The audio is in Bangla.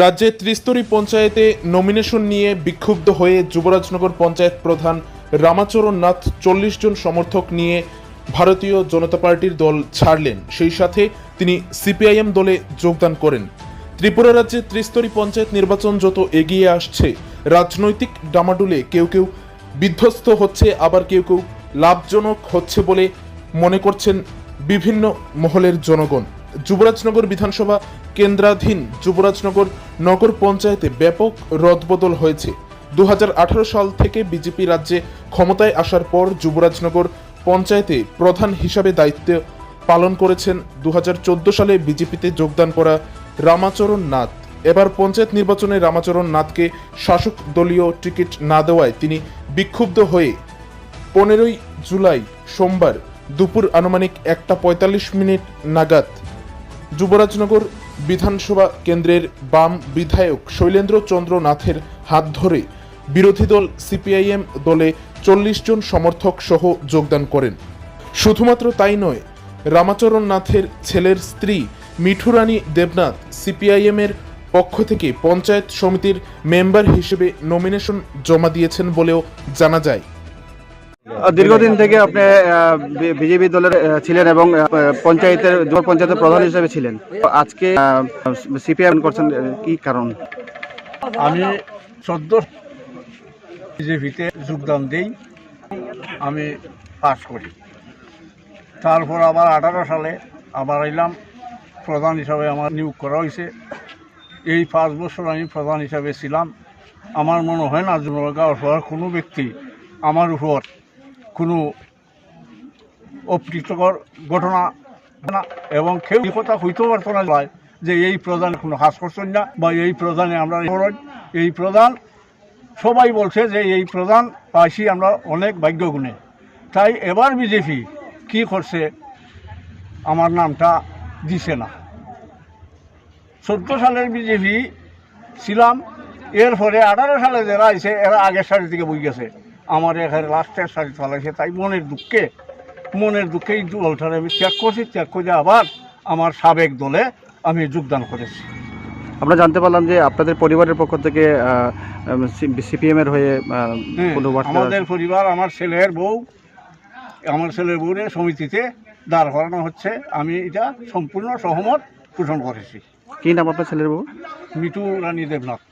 রাজ্যে ত্রিস্তরী পঞ্চায়েতে নমিনেশন নিয়ে বিক্ষুব্ধ হয়ে যুবরাজনগর পঞ্চায়েত প্রধান রামাচরণ নাথ চল্লিশ জন সমর্থক নিয়ে ভারতীয় জনতা পার্টির দল ছাড়লেন। সেই সাথে তিনি সিপিআইএম দলে যোগদান করেন। ত্রিপুরা রাজ্যে ত্রিস্তরী পঞ্চায়েত নির্বাচন যত এগিয়ে আসছে, রাজনৈতিক ডামাডুলে কেউ কেউ বিধ্বস্ত হচ্ছে, আবার কেউ কেউ লাভজনক হচ্ছে বলে মনে করছেন বিভিন্ন মহলের জনগণ। যুবরাজনগর বিধানসভা কেন্দ্রাধীন যুবরাজনগর নগর পঞ্চায়েতে ব্যাপক রদবদল হয়েছে। দু হাজার আঠারো সাল থেকে বিজেপি রাজ্যে ক্ষমতায় আসার পর যুবরাজনগর পঞ্চায়েতে প্রধান হিসাবে দায়িত্ব পালন করেছেন। দু হাজার চোদ্দ সালে বিজেপিতে যোগদান করা রামাচরণ নাথ। এবার পঞ্চায়েত নির্বাচনে রামাচরণ নাথকে শাসক দলীয় টিকিট না দেওয়ায় তিনি বিক্ষুব্ধ হয়ে পনেরোই জুলাই সোমবার দুপুর আনুমানিক একটা পঁয়তাল্লিশ মিনিট নাগাদ যুবরাজনগর বিধানসভা কেন্দ্রের বাম বিধায়ক শৈলেন্দ্র চন্দ্র নাথের হাত ধরে বিরোধী দল সিপিআইএম দলে চল্লিশ জন সমর্থক সহ যোগদান করেন। শুধুমাত্র তাই নয়, রামাচরণ নাথের ছেলের স্ত্রী মিঠুরানী দেবনাথ সিপিআইএম এর পক্ষ থেকে পঞ্চায়েত সমিতির মেম্বার হিসেবে নমিনেশন জমা দিয়েছেন বলেও জানা যায়। দীর্ঘদিন থেকে আপনি বিজেপি দলের ছিলেন এবং পঞ্চায়েতের যুব পঞ্চায়েতের প্রধান হিসেবে ছিলেন। আজকে সিপিআইএম করছেন কি কারণ? আমি চোদ্দ বিজেপিতে যোগদান দিই, আমি পাস করি। তারপর আবার আঠারো সালে আবার এলাম, প্রধান হিসাবে আমার নিয়োগ করা হয়েছে। এই পাঁচ বছর আমি প্রধান হিসাবে ছিলাম। আমার মনে হয় না জনগাঁও হওয়ার কোনো ব্যক্তি আমার উপর কোনো অপ্রীতকর ঘটনা না এবং কেউ কথা হইতেও পারতো না ভাই, যে এই প্রধান কোনো হাস করছেন না বা এই প্রধানে আমরা এই প্রধান সবাই বলছে যে এই প্রধান পাইছি আমরা অনেক ভাগ্য গুণে। তাই এবার বিজেপি কি করছে আমার নামটা দিছে না। চোদ্দ সালের বিজেপি ছিলাম এরপরে আঠারো সালে যারা আইছে এরা আগের সারি থেকে বই গেছে। আমার এখানে লাস্টের সারি চালাইছে তাই মনের দুঃখে মনের দুঃখে এই দলটারে আমি ত্যাগ করছি ত্যাগ করে আবার আমার সাবেক দলে আমি যোগদান করেছি। আমরা জানতে পারলাম যে আপনাদের পরিবারের পক্ষ থেকে সিপিএমের হয়ে হ্যাঁ, আমাদের পরিবার আমার ছেলের বউ আমার ছেলের বউরে সমিতিতে দাঁড় করানো হচ্ছে। আমি এটা সম্পূর্ণ সহমত পোষণ করেছি। কি নাম আপনার ছেলের বউ? মিঠু রানী দেবনাথ।